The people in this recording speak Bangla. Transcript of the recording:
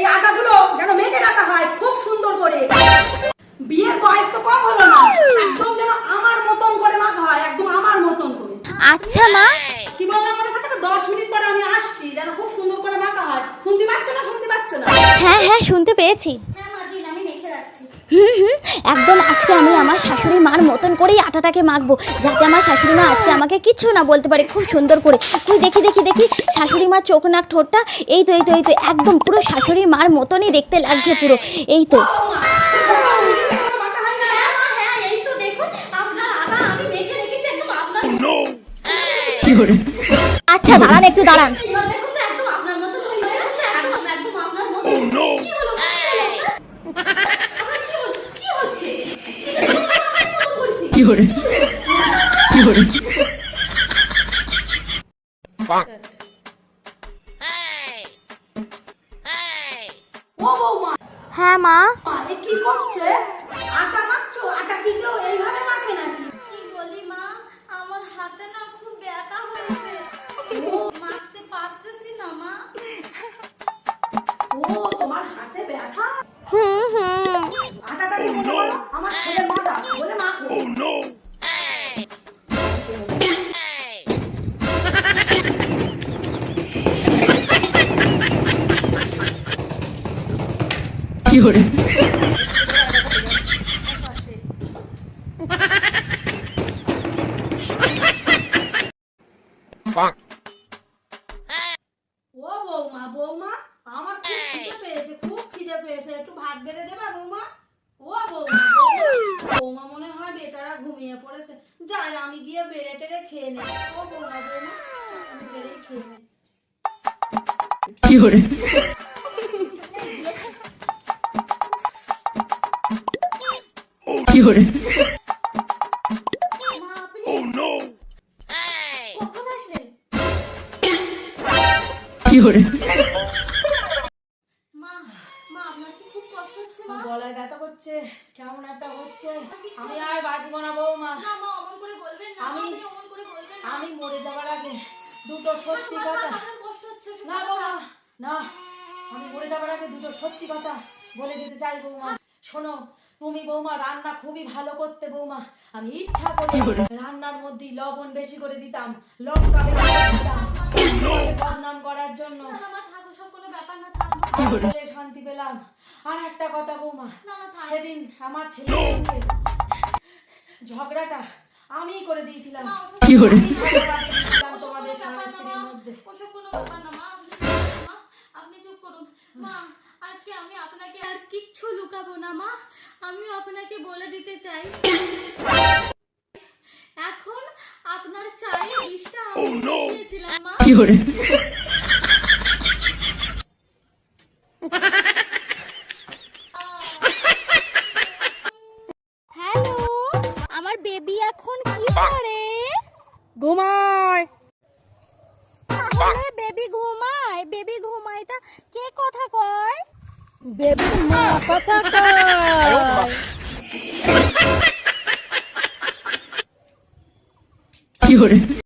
এই আটাগুলো যেন মেখে রাখা হয় খুব সুন্দর করে। বিয়ের বয়স তো কম হলো না একদম যেন আমার মতন করে মাখা হয় একদম আমার মতন করে। আচ্ছা মা। কি বললাম মনে থাকে তো? দশ মিনিট পরে আমি আসছি যেন খুব সুন্দর করে মাখা হয়। শুনতে পাচ্ছ না? শুনতে পাচ্ছ না? হ্যাঁ হ্যাঁ শুনতে পেয়েছি হ্যাঁ মা দিন আমি মেখে রাখছি হুম হুম একদম আজকে আমি আমার শাশুড়ি মার মতন করেই আটাটাকে মাখবো যাতে আমার শাশুড়ি মা আজকে আমাকে কিচ্ছু না বলতে পারে খুব সুন্দর করে। তুই দেখি দেখি দেখি শাশুড়ি মার চোখ নাক ঠোঁটটা এই তো এই তো এই তো একদম পুরো শাশুড়ি মার মতনই দেখতে লাগছে পুরো এই তো। আচ্ছা দাঁড়ান একটু কোনো মাখা হয় না? হ্যাঁ মা হ্যাঁ এই তো দেখুন আপনার আটা আমি মেখে রেখেছি একদম আপনার আচ্ছা দাঁড়ান একটু দাঁড়ান এবার দেখুন তো একদম আপনার মতো হয়ে গেছে একদম একদম আপনার মতো কি হলো কি হলো আপনার? আপনার কি হলো? কি হচ্ছে কি হচ্ছে? ও বৌমা হ্যাঁ মা কি করছে আটা মাখছো আটা কি কেউ এইভাবে মাখে নাকি কি বলি মা। আমার হাতে না খুব ব্যথা হয়েছে মাখতে পারতেছি না মা। ও তোমার হাতে ব্যথা হুম। ও বৌমা বৌমা আমার খুব খিদে পেয়েছে খুব খিদে পেয়েছে। একটু ভাত বেড়ে দেবা বৌমা? ও বৌমা বৌমা। মনে হয় বেচারা ঘুমিয়ে পড়েছে। যাই আমি গিয়ে বেড়ে টেড়ে খেয়ে নেই। ও বৌমা বৌমা বেড়েই খেয়ে নেই। মা আপনি মা আপনার কি খুব কষ্ট হচ্ছে মা গলায় ব্যথা করছে কেমন একটা হচ্ছে। আমি আর বাঁচবো না বৌমা। মা করে আমি- করে আমি মরে যাওয়ার আগে দুটো সত্যি কথা না। বৌমা না। আমি মরে যাওয়ার আগে দুটো সত্যি কথা বলে যেতে চাই বৌমা। শোনো তুমি বৌমা রান্না খুবই ভালো করতে বৌমা। আমি ইচ্ছা করে রান্নার মধ্যে লবণ বেশি করে দিতাম। লঙ্কা বেশি করে দিতাম। তোমাকে বদনাম করার জন্য। না না মা থাকো সব কোনো ব্যাপার না থাক। মা। বলে? শান্তি পেলাম। আর একটা কথা বৌমা সেদিন আমার ছেলে ঝগড়াটা আমি করে দিয়েছিলাম। দিয়েছিলাম ওসব তোমাদের স্বামী স্ত্রীর মধ্যে। ওসব কোনো ব্যাপার না মা। আপনি চুপ করুন, মা আপনি চুপ করুন মা আজকে আমি আপনাকে আর কিচ্ছু লুকাবো না মা। আমিও আপনাকে বলে দিতে চাই। এখন আপনার চায়ে বিষটা আমি মিশিয়েছিলাম মা। হ্যালো আমার বেবি এখন কি করে? ঘুমায়। বেবি ঘুমায় বেবি ঘুমায় তা কে কথা কয়? বেবি মা কথা কয়